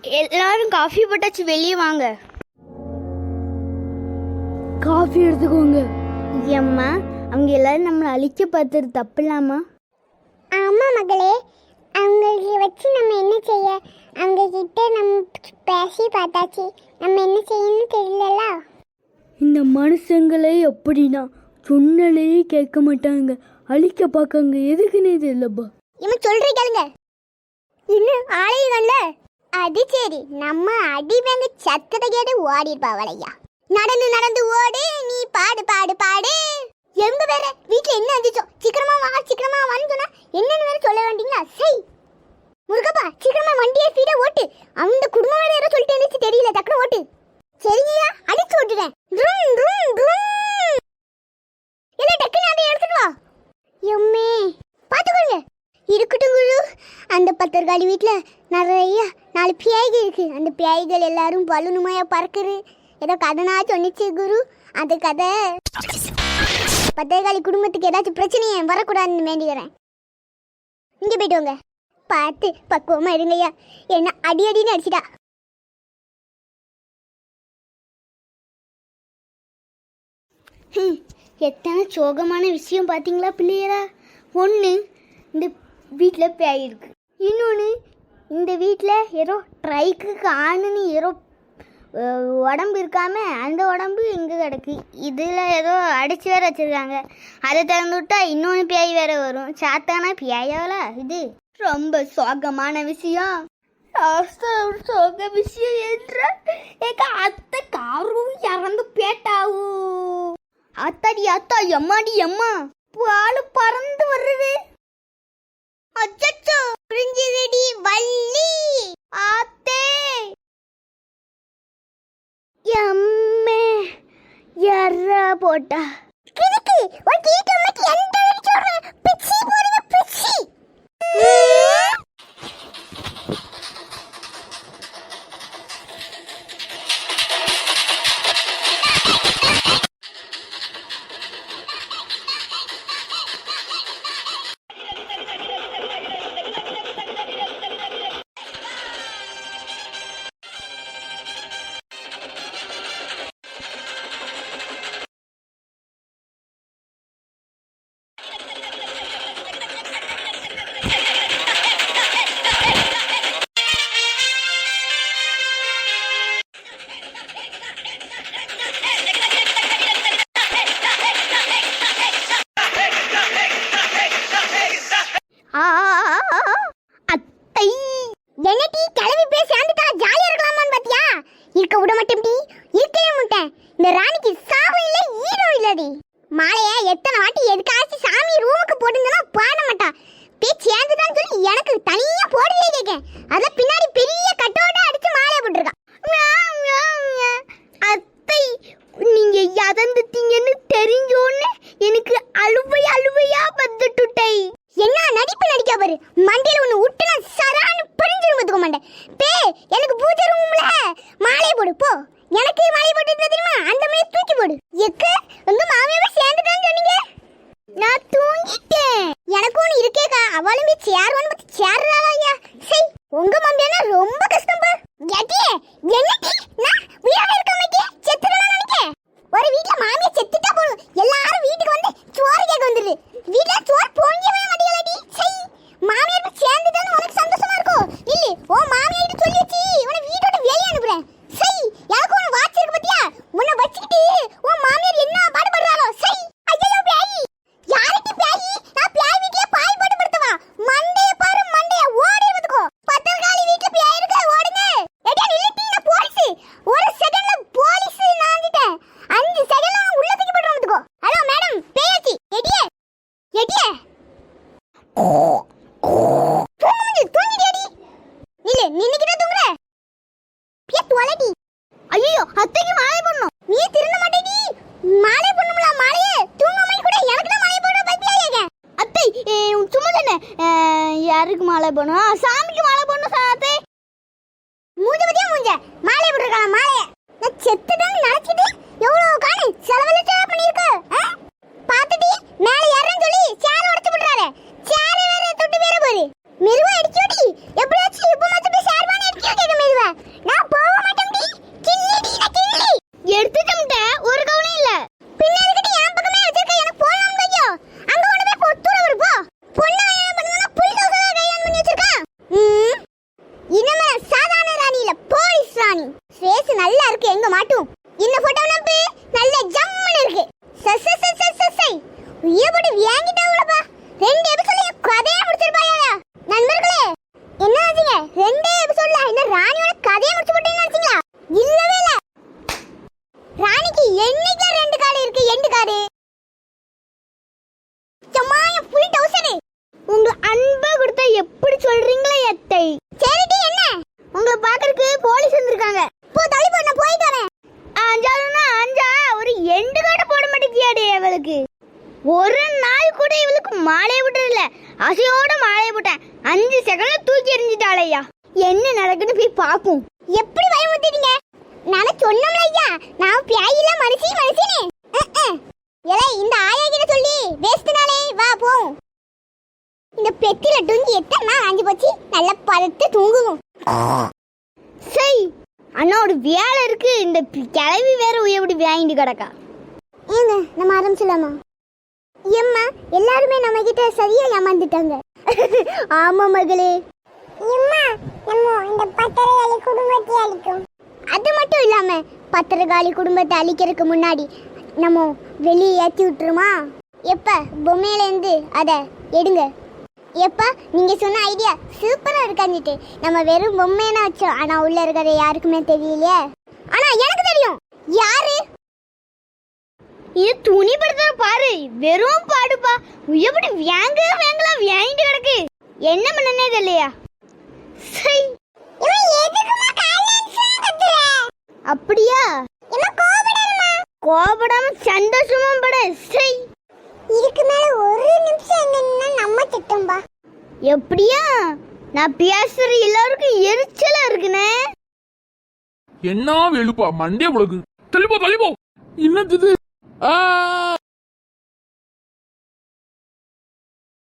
எல்லாரும் காஃபி போட்டாச்சு வெளியே வாங்க. காஃபி எடுத்துக்கோங்க. ஏம்மா அவங்க எல்லாரும் நம்மளை அழிக்க பார்த்தது தப்பில்லாமா? ஆமா மகளே அவங்களுக்கு வச்சு நம்ம என்ன செய்ய? அவங்க கிட்ட நம்ம பேசி பார்த்தாச்சு. நம்ம என்ன செய்யணும்னு தெரியலல இந்த மனுஷங்களே எப்படின்னா சொன்னலையே கேட்க மாட்டாங்க. அழிக்க பார்க்காங்க எதுக்குன்னே தெரியலப்பா. இவன் சொல்றீ கேளுங்க. இன்னும் ஆளையும் கண்ட அது சரி. நம்ம அடி வாங்க சத்தத்தை கேட்டு ஓடிருப்பாவளையா நடந்து நடந்து ஓடு. நீ பாடு பாடு பாடு. எங்க வேற? வீட்டுல என்ன வந்துச்சோ? சீக்கிரமா வா சீக்கிரமா வான்னு சொன்னா என்னன்னு வேற சொல்ல வேண்டியா சை முருகப்பா சீக்கிரமா வண்டியை ஸ்பீடா ஓட்டு. அந்த குடும்பம் வேற யாரோ சொல்லிட்டு இருந்துச்சு தெரியல. டக்குனு ஓட்டு. சரிங்கய்யா அடிச்சு ஓட்டுறேன். ட்ரும் ட்ரும் ட்ரும். இல்ல டக்குனு அதை எடுத்துட்டு வா. எம்மே. பத்தர்காடி வீட்டில் நிறைய நாலு பியாய்கள் இருக்குது அந்த பியாய்கள் எல்லாரும் பலூனுமையா பறக்குது. ஏதோ கதைனா சொன்னிச்சு குரு. அந்த கதை. பத்தர்காடி குடும்பத்துக்கு ஏதாச்சும் பிரச்சனையே வரக்கூடாதுன்னு வேண்டிக்கிறேன். இங்கே போயிட்டு வாங்க. பார்த்து பக்குவமாக இருங்கய்யா. என்ன அடி அடின்னு அடிச்சிட்டா. ஹம், எத்தனை சோகமான விஷயம் பார்த்தீங்களா பிள்ளையரா? ஒன்று இந்த வீட்டில் பேய் இருக்கு. இன்னொன்று இந்த வீட்டில் ஏதோ ட்ரைக்கு காணுன்னு ஏதோ உடம்பு இருக்காம அந்த உடம்பு எங்கே கிடக்கு. இதில் ஏதோ அடித்து வேற வச்சுருக்காங்க. அதை திறந்து விட்டா இன்னொன்று பியாய் வேற வரும். சாத்தானா பியாயாவில் இது ரொம்ப சோகமான விஷயம். சோக விஷயம் என்ற எங்க அத்தை காரும் இறந்து பேட்டாவும் அத்தாடி அத்தா எம்மாடி எம்மா? பாலு பறந்து வருது அச்சச்சோ புரிஞ்சுதடி வள்ளி. ஆத்தே. எம்மே எற போட்டா. கிறுக்கு ஒரு கீட்டு அம்மைக்கு எந்த வந்து ஐயா சரி உங்க மாமியானா ரொம்ப கஷ்டம் பா. என்னடி நான் உயிரோட இருக்க மாட்டே செத்துறேன் நினைக்க ஒரு வீட்ல மாமியா செத்துட்டா போதும் எல்லாரும் வீட்டுக்கு வந்து சோறு கேட்க வந்துருது வீட்ல சோறு பொங்கியவே மாட்டேங்கலடி சரி மாமியார் போய் சேர்ந்துட்டான்னு உனக்கு சந்தோஷமா இருக்கும் இல்ல ஓ மாமியார் சொல்லி வச்சு உன வீட்டோட வெளியே அனுப்புறேன் சரி எனக்கு ஒன்று வாட்ச் இருக்கு பாத்தியா உன்னை வச்சுக்கிட்டு உன் மாமியார் என்ன பாடுபடுறாளோ சரி ஐயோ பேயி யாருக்கு பேயி நான் பேய் வீட்லயே பாய் போட்டு படுத்தவா மண்டைய பாரு மண்டைய ஓடி இருந்துக்கோ பத்தர்காலி வீட்ல பேய் இருக்கு ஓடுங்க எடா நில்லட்டி நான் போலீஸ் ஒரு செகண்ட்ல போலீஸ் நான் வந்துட்டேன் அஞ்சு செகண்ட்ல நான் உள்ள தூக்கி போட்டு வந்துக்கோ ஹலோ மேடம் பேயாச்சி எடியே எடியே தூங்கு தூங்கிடியடி நில்லு நின்னுக்கிட்டே தூங்குற பிய துவலடி ஐயோ அத்தைக்கு மாலை பண்ணும் நீ திருந்த மாட்டேடி. மாலை பண்ணும்ல மாலையே. தூங்காம கூட எனக்கு மாலை போட பைப்பியாங்க அத்தை உன் சும்மா தானே யாருக்கு மாலை பண்ணும் சாமி. ராணிக்கு என்னைக்கா ரெண்டு கால் இருக்கு? எண்டு காரு சமாய புல் டவுசர் உங்க அன்பா கொடுத்தா எப்படி சொல்றீங்களே அத்தை? சரிடி என்ன? உங்களை பாக்குறதுக்கு போலீஸ் வந்திருக்காங்க. போ தள்ளி போ போய் தரேன் அஞ்சாலும்னா அஞ்சா ஒரு எண்டு காட்ட போட மாட்டேங்கியாடி இவளுக்கு. ஒரு நாள் கூட இவளுக்கு மாலையை விட்டதில்ல. அசையோட மாலையை விட்டேன் அஞ்சு செகண்ட்ல தூக்கி எறிஞ்சிட்டாளையா. என்ன நடக்குன்னு போய் பார்ப்போம். எப்படி பயமுறுத்திட்டீங்க நான் சொன்னோம்ல ஐயா. நான் மனுஷி மனுஷனே. ஏலே இந்த ஆயா கிட்ட சொல்லி வேஸ்ட் நாளே வா போவோம். இந்த பெட்டில டுங்கி எத்தனை நாள் ஆஞ்சு போச்சு? நல்லா பழுத்து தூங்குவோம். சரி அண்ணாவோட வேலை இருக்கு. இந்த கிளவி வேற எப்படி வாங்கிட்டு கிடக்கா. ஏங்க நம்ம ஆரம்பிச்சலாமா எம்மா எல்லாருமே நம்ம கிட்ட சரியா ஏமாந்துட்டாங்க. ஆமா மகளே. எம்மா நம்ம இந்த பத்திரகாளி குடும்பத்தை அழிக்கும். அது மட்டும் இல்லாம பத்திரகாளி குடும்பத்தை அழிக்கிறதுக்கு முன்னாடி நம்ம வெளியே ஏற்றி விட்டுருமா? எப்ப? பொம்மையிலேருந்து இருந்து அத எடுங்க. எப்பா? நீங்க சொன்ன ஐடியா சூப்பரா இருக்காஞ்சிட்டு நம்ம வெறும் பொம்மையனா வச்சோம். ஆனா உள்ள இருக்கிற யாருக்குமே தெரியலையே. ஆனா எனக்கு தெரியும். யாரு? இது துணி படுத்துற பாரு. வெறும் பாடுப்பா. எப்படி வேங்க வேங்கலாம் வாங்கிட்டு கிடக்கு. என்ன பண்ணனே தெரியலையா? அப்படி கோபடாம சந்தோஷமா பட சை. இதுக்கு மேல ஒரு நிமிஷம் என்னன்னா நம்ம திட்டம்பா எப்படியா? நான் பேசுற எல்லாருக்கும் எரிச்சலா இருக்குனே. என்ன வெளுப்பா மண்டே உலகு. தள்ளிப்போ தள்ளிப்போ என்னது இது? ஆ.